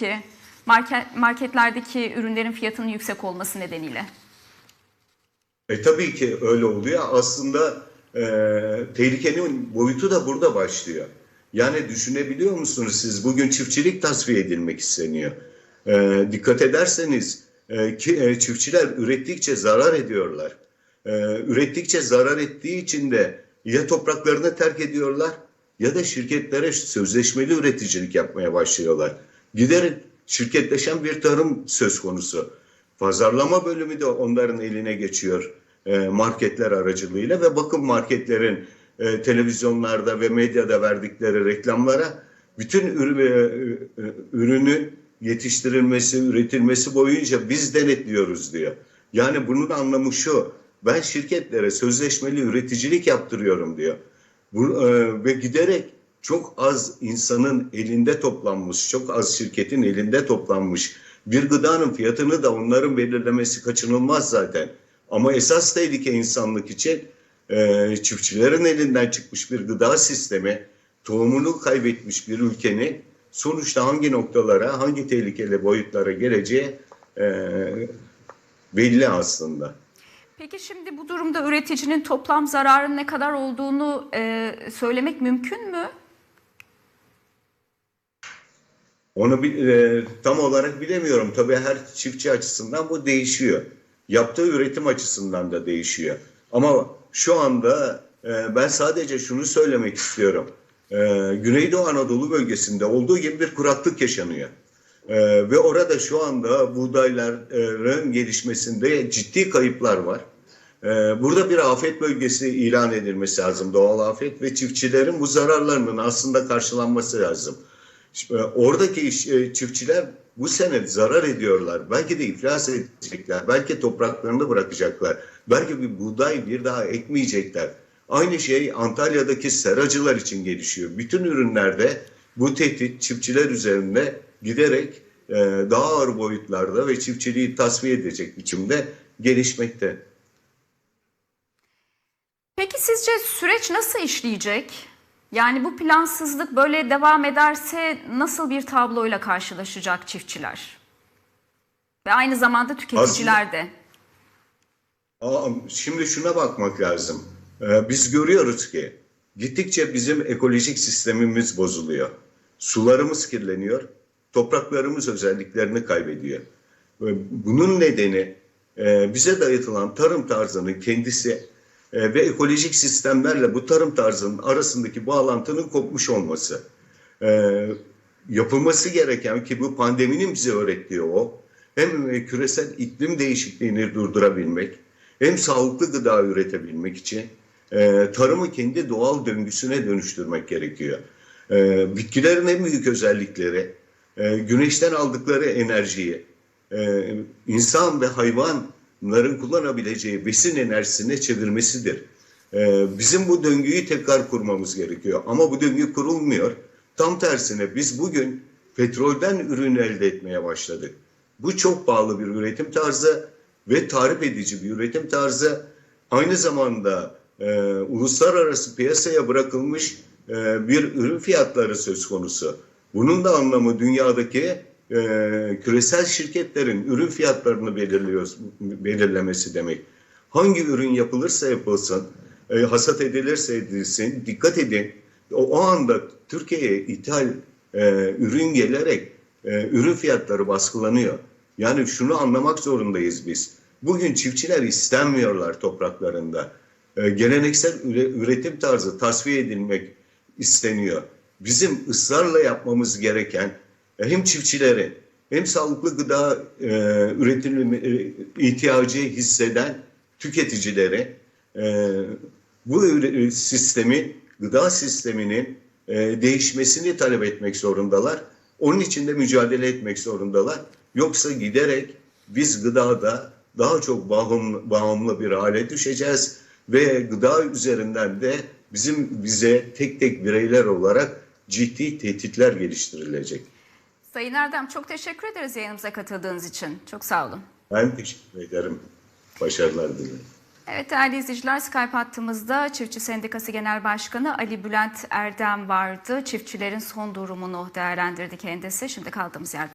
peki? Market, marketlerdeki ürünlerin fiyatının yüksek olması nedeniyle. E tabii ki öyle oluyor. Aslında e, tehlikenin boyutu da burada başlıyor. Yani düşünebiliyor musunuz siz? Bugün çiftçilik tasfiye edilmek isteniyor. E, dikkat ederseniz e, ki, e, çiftçiler ürettikçe zarar ediyorlar. E, ürettikçe zarar ettiği için de ya topraklarını terk ediyorlar ya da şirketlere sözleşmeli üreticilik yapmaya başlıyorlar. Giderin şirketleşen bir tarım söz konusu. Pazarlama bölümü de onların eline geçiyor e, marketler aracılığıyla ve bakın marketlerin e, televizyonlarda ve medyada verdikleri reklamlara bütün e, ürünün yetiştirilmesi, üretilmesi boyunca biz denetliyoruz diyor. Yani bunun anlamı şu, ben şirketlere sözleşmeli üreticilik yaptırıyorum diyor. Bu, e, ve giderek çok az insanın elinde toplanmış, çok az şirketin elinde toplanmış bir gıdanın fiyatını da onların belirlemesi kaçınılmaz zaten. Ama esas tehlike insanlık için e, çiftçilerin elinden çıkmış bir gıda sistemi, tohumunu kaybetmiş bir ülkenin sonuçta hangi noktalara, hangi tehlikeli boyutlara geleceği e, belli aslında. Peki şimdi bu durumda üreticinin toplam zararın ne kadar olduğunu e, söylemek mümkün mü? Onu e, tam olarak bilemiyorum. Tabii her çiftçi açısından bu değişiyor. Yaptığı üretim açısından da değişiyor. Ama şu anda e, ben sadece şunu söylemek istiyorum. E, Güneydoğu Anadolu bölgesinde olduğu gibi bir kuraklık yaşanıyor. E, ve orada şu anda buğdayların gelişmesinde ciddi kayıplar var. E, burada bir afet bölgesi ilan edilmesi lazım, doğal afet ve çiftçilerin bu zararlarının aslında karşılanması lazım. Şimdi Oradaki iş- e, çiftçiler bu sene zarar ediyorlar. Belki de iflas edecekler. Belki topraklarını bırakacaklar. Belki bir buğday bir daha ekmeyecekler. Aynı şey Antalya'daki seracılar için gelişiyor. Bütün ürünlerde bu tehdit çiftçiler üzerinde giderek e, daha ağır boyutlarda ve çiftçiliği tasfiye edecek biçimde gelişmekte. Peki sizce süreç nasıl işleyecek? Yani bu plansızlık böyle devam ederse nasıl bir tabloyla karşılaşacak çiftçiler? Ve aynı zamanda tüketiciler de. Şimdi şuna bakmak lazım. Ee, biz görüyoruz ki gittikçe bizim ekolojik sistemimiz bozuluyor. Sularımız kirleniyor, topraklarımız özelliklerini kaybediyor. Bunun nedeni e, bize dayatılan tarım tarzının kendisi e, ve ekolojik sistemlerle bu tarım tarzının arasındaki bağlantının kopmuş olması. Ee, yapılması gereken ki bu pandeminin bize öğrettiği o hem e, küresel iklim değişikliğini durdurabilmek hem sağlıklı gıda üretebilmek için e, tarımı kendi doğal döngüsüne dönüştürmek gerekiyor. E, bitkilerin en büyük özellikleri e, güneşten aldıkları enerjiyi e, insan ve hayvanların kullanabileceği besin enerjisine çevirmesidir. Ee, bizim bu döngüyü tekrar kurmamız gerekiyor. Ama bu döngü kurulmuyor. Tam tersine biz bugün petrolden ürün elde etmeye başladık. Bu çok pahalı bir üretim tarzı ve tarif edici bir üretim tarzı. Aynı zamanda e, uluslararası piyasaya bırakılmış e, bir ürün fiyatları söz konusu. Bunun da anlamı dünyadaki e, küresel şirketlerin ürün fiyatlarını belirliyor, belirlemesi demek. Hangi ürün yapılırsa yapılsın, e, hasat edilirse edilsin, dikkat edin. O, o anda Türkiye'ye ithal e, ürün gelerek e, ürün fiyatları baskılanıyor. Yani şunu anlamak zorundayız biz. Bugün çiftçiler istenmiyorlar topraklarında. E, geleneksel üre- üretim tarzı tasfiye edilmek isteniyor. Bizim ısrarla yapmamız gereken hem çiftçilerin hem sağlıklı gıda e, üretim e, ihtiyacı hisseden tüketicilere e, bu üre- sistemin, gıda sisteminin e, değişmesini talep etmek zorundalar. Onun için de mücadele etmek zorundalar. Yoksa giderek biz gıdada daha çok bağımlı, bağımlı bir hale düşeceğiz ve gıda üzerinden de bizim bize tek tek bireyler olarak ciddi tehditler geliştirilecek. Sayın Erdem çok teşekkür ederiz yayınımıza katıldığınız için. Çok sağ olun. Ben teşekkür ederim. Başarılar dilerim. Evet değerli izleyiciler Skype hattımızda Çiftçi Sendikası Genel Başkanı Ali Bülent Erdem vardı. Çiftçilerin son durumunu değerlendirdi kendisi. Şimdi kaldığımız yerden.